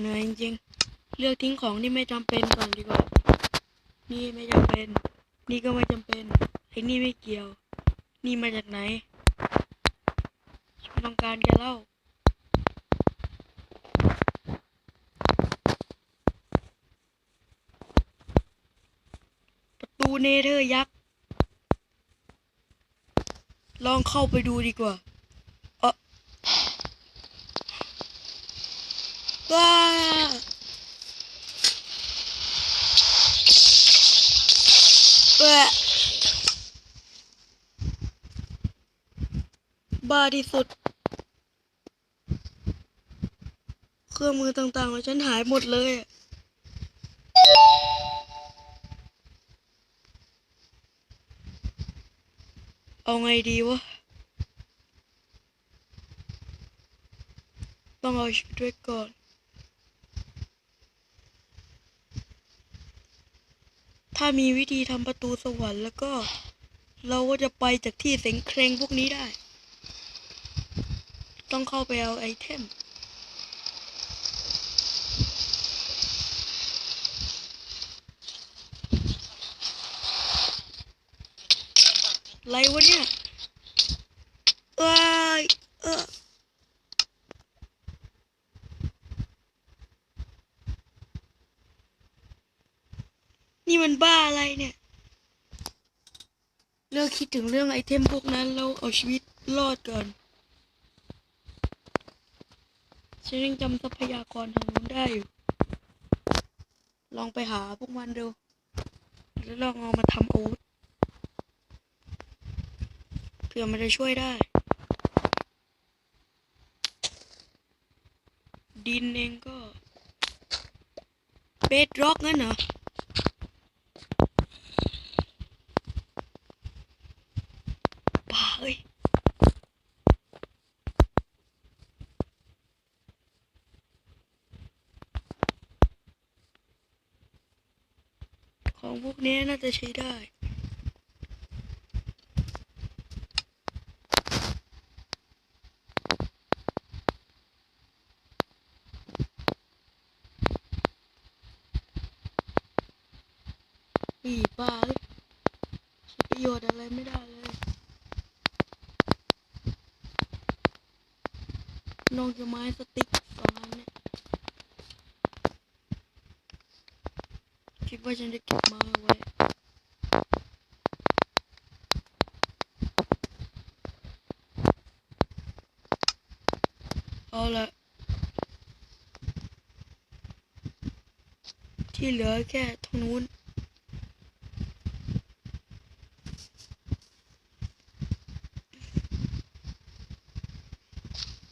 เหนื่อยจริงๆเลือกทิ้งของที่ไม่จำเป็นก่อนดีกว่า นี่ไม่จำเป็น นี่ก็ไม่จำเป็นไอ้นี่ไม่เกี่ยว นี่มาจากไหนฉันต้องการแกเล่าประตูเนเธอร์ยักษ์ลองเข้าไปดูดีกว่า เออ ว้าแหวะบ้าที่สุด เครื่องมือต่างๆของฉันหายหมดเลยเอาไงดีวะ ต้องเอาชีวิตไว้ก่อน ถ้า มีวิธีทำประตูสวรรค์แล้วก็ เราก็จะไปจากที่เสงเครงพวกนี้ได้ ต้องเข้าไปเอาไอเทมอะไรวะเนี่ยเอ้ยเออ นี่มันบ้าอะไรเนี่ย เลิกคิดถึงเรื่องไอเทมพวกนั้นแล้วเอาชีวิตรอดก่อนฉันยังจำทรัพยากรทางนู้นได้อยู่ ลองไปหาพวกมันดู แล้วลองเอามาทำอาวุธเผื่อมันจะช่วยได้ ดินเองก็เบดร็อกงั้นเหรอ บ้าเอ้ย ของพวกนี้น่าจะใช้ได้อีบ้าใช้ประโยชน์อะไรไม่ได้เลยนอกจากไม้สติ๊กสองอันเนี่ย คิด ว่าฉันจะเก็บไม้ไว้เอาละที่เหลือแค่ตรงนู้น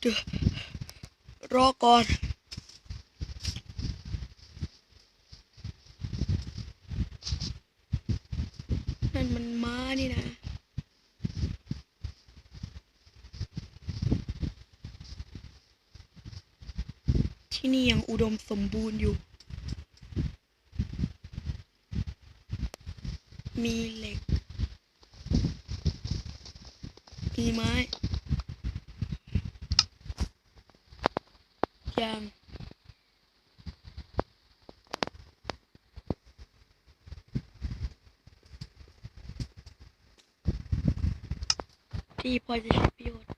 เดี๋ยวรอก่อนมันม้านี่นะ ที่นี่ยัง อุดมสมบูรณ์อยู่ มีเหล็ก มีไม้ยางที่พอจะใช้ประโยชน์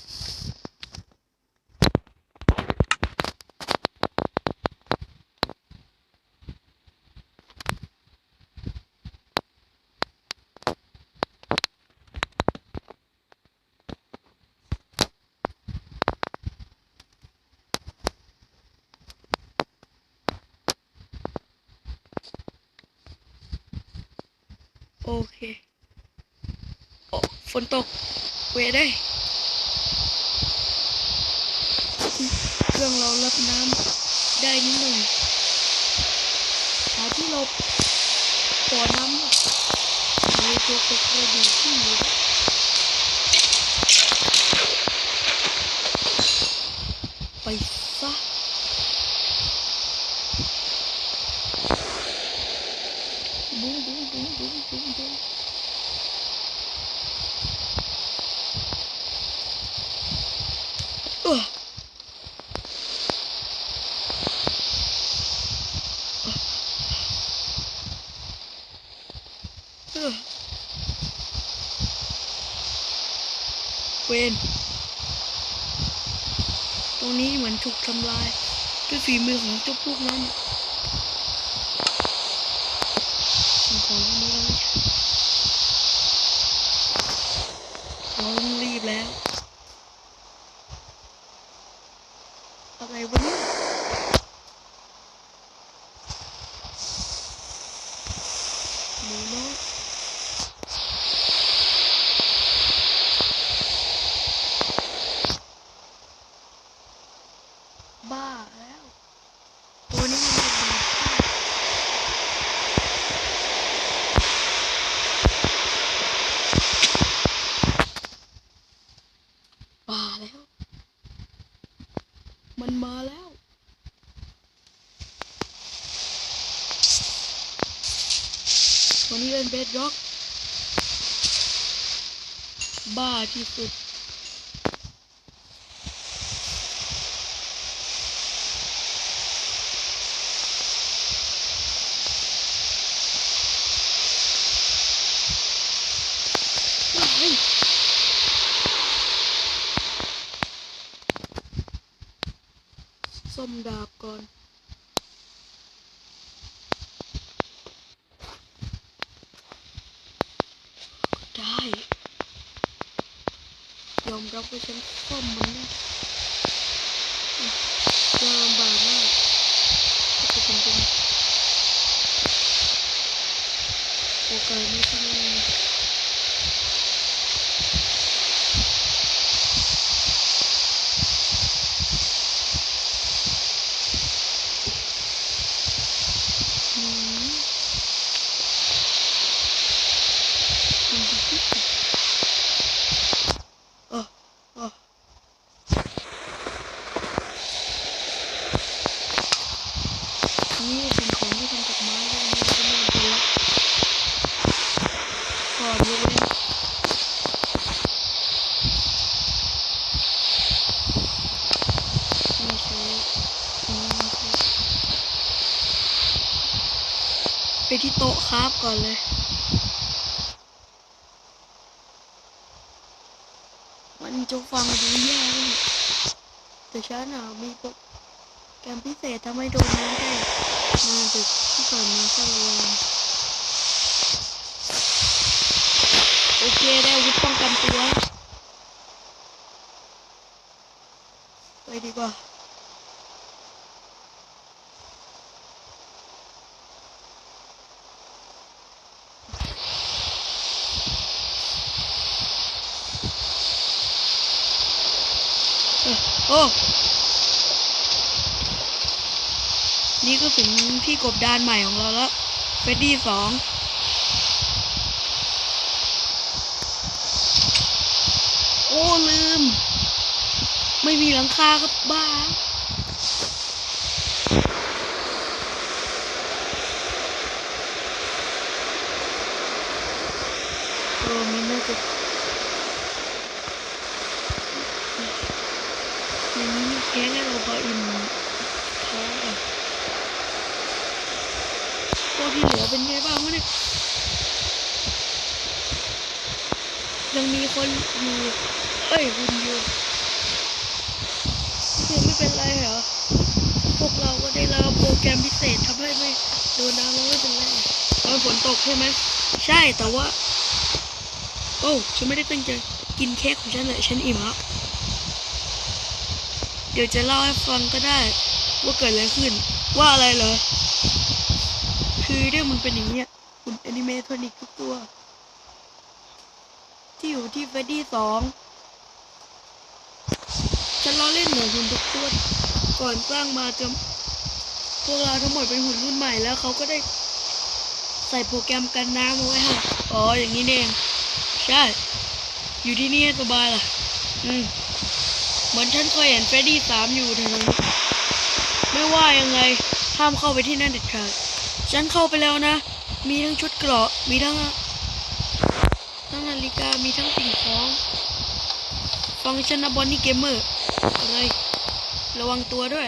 เคโอเคโอ้ฝนตก เวได้เครื่องเรารับน้ำได้นิดหน่อยหาที่หลบต่อน้ำมีตัวกระดูกที่อยู่ไปซะบุ้งบุ้งบุ้งบุ้งบุ้งบุ้งเออ เออ เวนตรงนี้เหมือนถูกทำลายด้วยฝีมือของเจ้าพวกนั้นสิ่งของพวกนี้เราไม่ใช่เราต้องรีบแล้ว อะไรวะเนี่ยหมูน้อย บ้าแล้วตัวนี้มันเป็นบ้าบ้าแล้ว มันมาแล้ววันนี้เป็นเบสร็อก บ้าที่สุด เฮ้ย ส้มดาบก่อนได้ ยอมรับว่าฉันส้มมันนะอืมจะลำบากมากจะเป็นจริงโอกาสไม่ใช่ไม่มีอืมอืมเออเออนี่สิ่งของที่ทำจากไม้ด้วยนะก็ไม่เป็นละก่อนยกเว้นไม่ใช่อืมไม่ใช่ ไปที่โต๊ะคราฟก่อนเลย มันจะฟังดูแย่เลยแต่ฉันอะมีโปรแกรมพิเศษทำให้โดนน้ำได้มาดึกที่ผ่านมาก็ระวังโอเคได้อาวุธป้องกันตัวไปดีกว่า โอ้นี่ก็ถึงที่กบดานใหม่ของเราแล้วเฟดดี้สองโอ้ลืม ไม่มีหลังคาครับบ้า เออมันน่าจะ อย่างนี้มีแค่ให้เราพออิ่มท้องอะพวกที่เหลือเป็นไงบ้างวะเนี่ย ยังมีคนอยู่ เอ้ยคุณอยู่ยังไม่เป็นไรเหรอ พวกเราก็ได้รับโปรแกรมพิเศษทำให้ไม่โดนน้ำแล้วไม่เป็นไรตอนฝนตกใช่ไหม ใช่แต่ว่า โอ้ ฉันไม่ได้ตั้งใจกินเค้กของฉันเลยฉันอิ่มแล้ว เดี๋ยวจะเล่าให้ฟังก็ได้ ว่าเกิดอะไรขึ้น ว่าอะไรเหรอ คือเรื่องมันเป็นอย่างเนี้ยคุณแอนิเมทอนิกทุกตัว ที่อยู่ที่เฟดดี้สองฉันล้อเล่นเหมือนคุณทุกตัว ก่อนสร้างมาจะพวกเราทั้งหมดเป็นหุ่นรุ่นใหม่แล้วเขาก็ได้ใส่โปรแกรมกันน้ำเอาไว้ให้อ๋ออย่างนี้นี่เอง ใช่ อยู่ที่นี่สบายล่ะ อืม มือนฉันเคยเห็นเฟรดดี้สามอยู่แถวนั้ไม่ว่ายังไงห้ามเข้าไปที่นั่นเด็ดขาดฉันเข้าไปแล้วนะ มีทั้งชุดเกราะมีทั้งทั้งนาฬิกามีทั้งสิ่งของฟังก์ชันนะบอนนี่เกมเมอร์อะไรระวังตัวด้วย